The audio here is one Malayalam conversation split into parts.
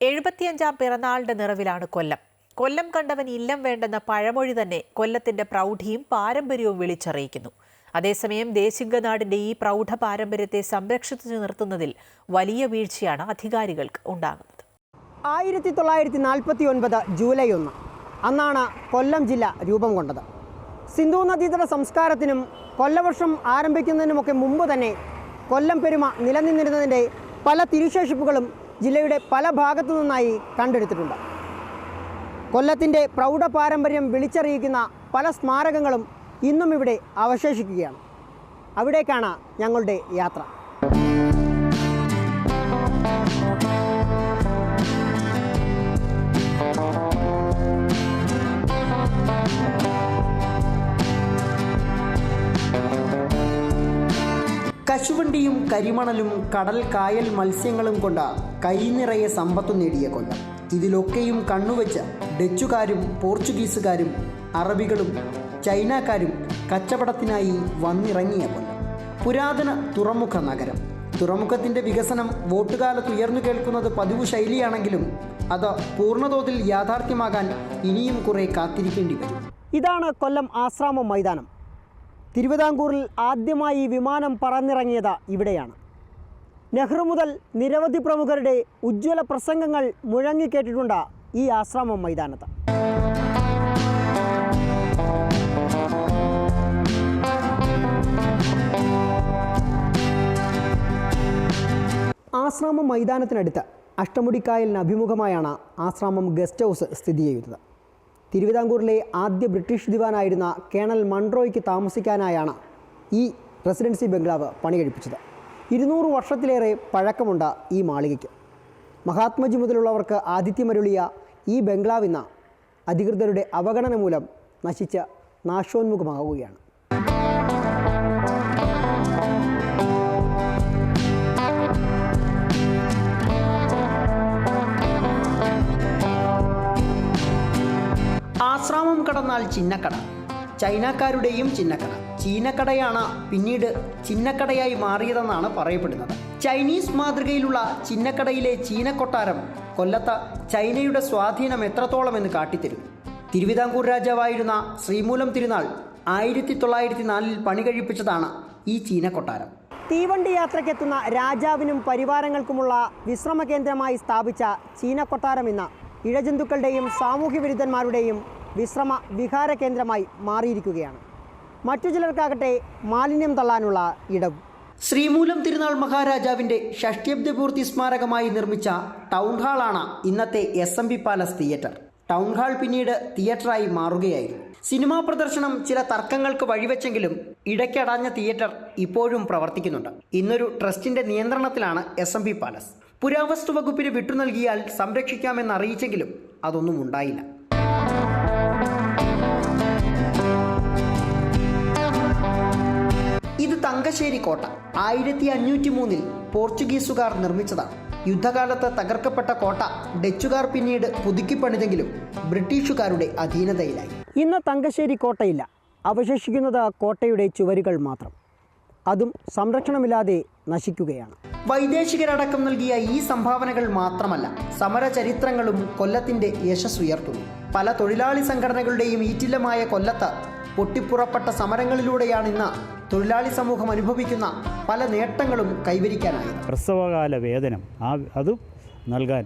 എഴുപത്തിയഞ്ചാം പിറന്നാളിന്റെ നിറവിലാണ് കൊല്ലം. കൊല്ലം കണ്ടവൻ ഇല്ലം വേണ്ടെന്ന പഴമൊഴി തന്നെ കൊല്ലത്തിന്റെ പ്രൗഢിയും പാരമ്പര്യവും വിളിച്ചറിയിക്കുന്നു. അതേസമയം ദേശിംഗനാടിന്റെ ഈ പ്രൗഢ പാരമ്പര്യത്തെ സംരക്ഷിച്ചു നിർത്തുന്നതിൽ വലിയ വീഴ്ചയാണ് അധികാരികൾക്ക് ഉണ്ടാകുന്നത്. ആയിരത്തി തൊള്ളായിരത്തി നാൽപ്പത്തി ഒൻപത് ജൂലൈ ഒന്ന് അന്നാണ് കൊല്ലം ജില്ല രൂപം കൊണ്ടത്. സിന്ധു നദീതട സംസ്കാരത്തിനും കൊല്ലവർഷം ആരംഭിക്കുന്നതിനുമൊക്കെ മുമ്പ് തന്നെ കൊല്ലം പെരുമ നിലനിന്നിരുന്നതിന്റെ പല തിരുശേഷിപ്പുകളും ജില്ലയുടെ പല ഭാഗത്തു നിന്നായി കണ്ടെടുത്തിട്ടുണ്ട്. കൊല്ലത്തിന്റെ പ്രൗഢ പാരമ്പര്യം വിളിച്ചറിയിക്കുന്ന പല സ്മാരകങ്ങളും ഇന്നും ഇവിടെ അവശേഷിക്കുകയാണ്. അവിടേക്കാണ് ഞങ്ങളുടെ യാത്ര. കശുവണ്ടിയും കരിമണലും കടൽ കായൽ മത്സ്യങ്ങളും കൊണ്ട കൈനിറയെ സമ്പത്തു നേടിയ കൊല്ലം. ഇതിലൊക്കെയും കണ്ണുവച്ച ഡച്ചുകാരും പോർച്ചുഗീസുകാരും അറബികളും ചൈനക്കാരും കച്ചവടത്തിനായി വന്നിറങ്ങിയ കൊല്ലം. പുരാതന തുറമുഖ നഗരം. തുറമുഖത്തിന്റെ വികസനം വോട്ടുകാലത്ത് ഉയർന്നു കേൾക്കുന്നത് പതിവ് ശൈലിയാണെങ്കിലും അത് പൂർണതോതിൽ യാഥാർത്ഥ്യമാകാൻ ഇനിയും കുറെ കാത്തിരിക്കേണ്ടി വരും. ഇതാണ് കൊല്ലം ആശ്രാമം മൈതാനം. തിരുവിതാംകൂറിൽ ആദ്യമായി വിമാനം പറന്നിറങ്ങിയത് ഇവിടെയാണ്. നെഹ്റു മുതൽ നിരവധി പ്രമുഖരുടെ ഉജ്ജ്വല പ്രസംഗങ്ങൾ മുഴങ്ങിക്കേട്ടിട്ടുണ്ട് ഈ ആശ്രമം മൈതാനത്ത്. ആശ്രാമം മൈതാനത്തിനടുത്ത് അഷ്ടമുടിക്കായലിന് അഭിമുഖമായാണ് ആശ്രാമം ഗസ്റ്റ് ഹൗസ് സ്ഥിതി ചെയ്യുന്നത്. തിരുവിതാംകൂറിലെ ആദ്യ ബ്രിട്ടീഷ് ദിവാനായിരുന്ന കേണൽ മൺട്രോയ്ക്ക് താമസിക്കാനായാണ് ഈ റെസിഡൻസി ബംഗ്ലാവ് പണി കഴിപ്പിച്ചത് ഇരുന്നൂറ് വർഷത്തിലേറെ പഴക്കമുണ്ട് ഈ മാളികയ്ക്ക്. മഹാത്മജി മുതലുള്ളവർക്ക് ആതിഥ്യമരുളിയ ഈ ബംഗ്ലാവിന്ന അധികൃതരുടെ അവഗണന മൂലം നശിച്ച് നാശോന്മുഖമാവുകയാണ് കടന്നാൽ ചിന്നക്കട. ചൈനക്കാരുടെയും ചിന്നക്കട. ചീനക്കടയാണ് പിന്നീട് ചിന്നക്കടയായി മാറിയതെന്നാണ് പറയപ്പെടുന്നത്. ചൈനീസ് മാതൃകയിലുള്ള ചിന്നക്കടയിലെ ചീനക്കൊട്ടാരം കൊല്ലത്ത് ചൈനയുടെ സ്വാധീനം എത്രത്തോളം എന്ന് കാട്ടിത്തരും. തിരുവിതാംകൂർ രാജാവായിരുന്ന ശ്രീമൂലം തിരുനാൾ ആയിരത്തി തൊള്ളായിരത്തി നാലിൽ പണി കഴിപ്പിച്ചതാണ് ഈ ചീനക്കൊട്ടാരം. തീവണ്ടി യാത്രയ്ക്കെത്തുന്ന രാജാവിനും പരിവാരങ്ങൾക്കുമുള്ള വിശ്രമ കേന്ദ്രമായി സ്ഥാപിച്ച ചീനക്കൊട്ടാരം ഇന്ന് ഇഴജന്തുക്കളുടെയും സാമൂഹ്യ വിരുദ്ധന്മാരുടെയും വിശ്രമ വിഹാര കേന്ദ്രമായി മാറിയിരിക്കുകയാണ്. മറ്റു ചിലർക്കാകട്ടെ മാലിന്യം തള്ളാനുള്ള ഇടവും ശ്രീമൂലം തിരുനാൾ മഹാരാജാവിന്റെ ഷഷ്ടിയബ്ദപൂർത്തി സ്മാരകമായി നിർമ്മിച്ച ടൗൺ ഹാളാണ് ഇന്നത്തെ S M B palace theatre town hall പിന്നീട് തിയേറ്ററായി മാറുകയായിരുന്നു. സിനിമാ പ്രദർശനം ചില തർക്കങ്ങൾക്ക് വഴിവെച്ചെങ്കിലും ഇടയ്ക്കടഞ്ഞ തിയേറ്റർ ഇപ്പോഴും പ്രവർത്തിക്കുന്നുണ്ട്. ഇന്നൊരു ട്രസ്റ്റിന്റെ നിയന്ത്രണത്തിലാണ് എസ് എം ബി പാലസ് പുരാവസ്തു വകുപ്പിന് വിട്ടു നൽകിയാൽ സംരക്ഷിക്കാമെന്ന് അറിയിച്ചെങ്കിലും അതൊന്നും ഉണ്ടായില്ല. ഇത് തങ്കശ്ശേരി കോട്ട. ആയിരത്തി അഞ്ഞൂറ്റി മൂന്നിൽ പോർച്ചുഗീസുകാർ നിർമ്മിച്ചതാണ്. യുദ്ധകാലത്ത് തകർക്കപ്പെട്ട കോട്ട ഡച്ചുകാർ പിന്നീട് പുതുക്കിപ്പണിതെങ്കിലും ബ്രിട്ടീഷുകാരുടെ അധീനതയിലായി. ഇന്ന് തങ്കശ്ശേരി കോട്ടയില്ല. അവശേഷിക്കുന്നത് ആ കോട്ടയുടെ ചുവരുകൾ മാത്രം. അതും സംരക്ഷണമില്ലാതെ നശിക്കുകയാണ്. വൈദേശികരടക്കം നൽകിയ ഈ സംഭാവനകൾ മാത്രമല്ല സമരചരിത്രങ്ങളും കൊല്ലത്തിന്റെ യശസ് ഉയർത്തുന്നു പല തൊഴിലാളി സംഘടനകളുടെയും ഈറ്റില്ലമായ കൊല്ലത്ത് പൊട്ടിപ്പുറപ്പെട്ട സമരങ്ങളിലൂടെയാണ് ഇന്ന് തൊഴിലാളി സമൂഹം അനുഭവിക്കുന്ന പല നേട്ടങ്ങളും കൈവരിക്കാനായത് പ്രസവകാല വേതനം. ആ അത് നൽകാൻ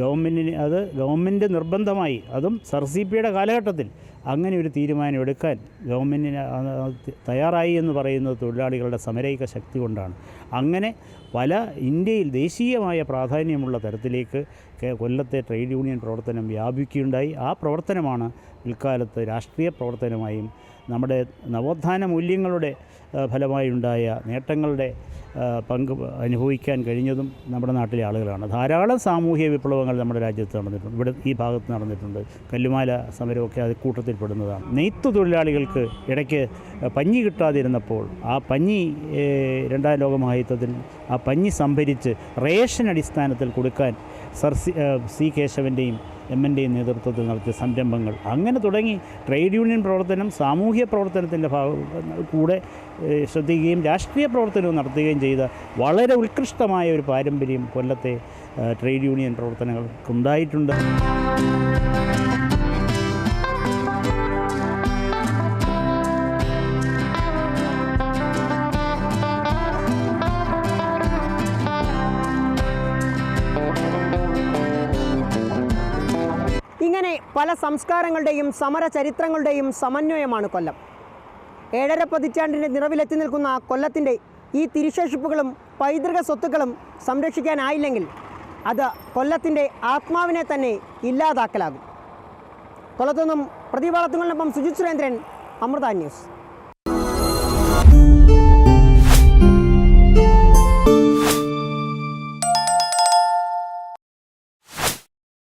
ഗവൺമെന്റിന് അത് ഗവൺമെന്റ് നിർബന്ധമായി അതും സർ സി പിയുടെ കാലഘട്ടത്തിൽ അങ്ങനെ ഒരു തീരുമാനം എടുക്കാൻ ഗവൺമെന്റിന് തയ്യാറായി എന്ന് പറയുന്നത് തൊഴിലാളികളുടെ സമരൈക ശക്തി കൊണ്ടാണ്. അങ്ങനെ പല ഇന്ത്യയിൽ ദേശീയമായ പ്രാധാന്യമുള്ള തരത്തിലേക്ക് കൊല്ലത്തെ ട്രേഡ് യൂണിയൻ പ്രവർത്തനം വ്യാപിക്കുകയുണ്ടായി. ആ പ്രവർത്തനമാണ് പിൽക്കാലത്ത് രാഷ്ട്രീയ പ്രവർത്തനമായും നമ്മുടെ നവോത്ഥാന മൂല്യങ്ങളുടെ ഫലമായുണ്ടായ നേട്ടങ്ങളുടെ പങ്ക് അനുഭവിക്കാൻ കഴിഞ്ഞതും നമ്മുടെ നാട്ടിലെ ആളുകളാണ്. ധാരാളം സാമൂഹ്യ വിപ്ലവങ്ങൾ നമ്മുടെ രാജ്യത്ത് നടന്നിട്ടുണ്ട്. ഇവിടെ ഈ ഭാഗത്ത് നടന്നിട്ടുണ്ട്. കല്ലുമാല സമരമൊക്കെ അത് കൂട്ടത്തിൽപ്പെടുന്നതാണ് നെയ്ത്ത് തൊഴിലാളികൾക്ക് ഇടയ്ക്ക് പഞ്ഞി കിട്ടാതിരുന്നപ്പോൾ ആ പഞ്ഞി രണ്ടാം ലോക മഹായുദ്ധത്തിൽ ആ പഞ്ഞി സംഭരിച്ച് റേഷൻ അടിസ്ഥാനത്തിൽ കൊടുക്കാൻ സർ സി കേശവന്റെയും എം എന്റെയും നേതൃത്വത്തിൽ നടത്തിയ സംരംഭങ്ങൾ. അങ്ങനെ തുടങ്ങി ട്രേഡ് യൂണിയൻ പ്രവർത്തനം സാമൂഹ്യ പ്രവർത്തനത്തിന്റെ ഭാഗം കൂടെ ശ്രദ്ധിക്കുകയും രാഷ്ട്രീയ പ്രവർത്തനവും നടത്തുകയും ചെയ്ത വളരെ ഉത്കൃഷ്ടമായ ഒരു പാരമ്പര്യം കൊല്ലത്തെ ട്രേഡ് യൂണിയൻ പ്രവർത്തനങ്ങൾക്കുണ്ടായിട്ടുണ്ട്. ഇങ്ങനെ പല സംസ്കാരങ്ങളുടെയും സമര ചരിത്രങ്ങളുടെയും സമന്വയമാണ് കൊല്ലം. ഏഴര പതിറ്റാണ്ടിന്റെ നിറവിലെത്തി നിൽക്കുന്ന കൊല്ലത്തിന്റെ ഈ തിരിശേഷിപ്പുകളും പൈതൃക സ്വത്തുക്കളും സംരക്ഷിക്കാനായില്ലെങ്കിൽ അത് കൊല്ലത്തിന്റെ ആത്മാവിനെ തന്നെ ഇല്ലാതാക്കലാകും. കൊല്ലത്തുനിന്നും പ്രതിഭാളത്തുങ്ങളിനൊപ്പം സുജിത് സുരേന്ദ്രൻ അമൃത ന്യൂസ്.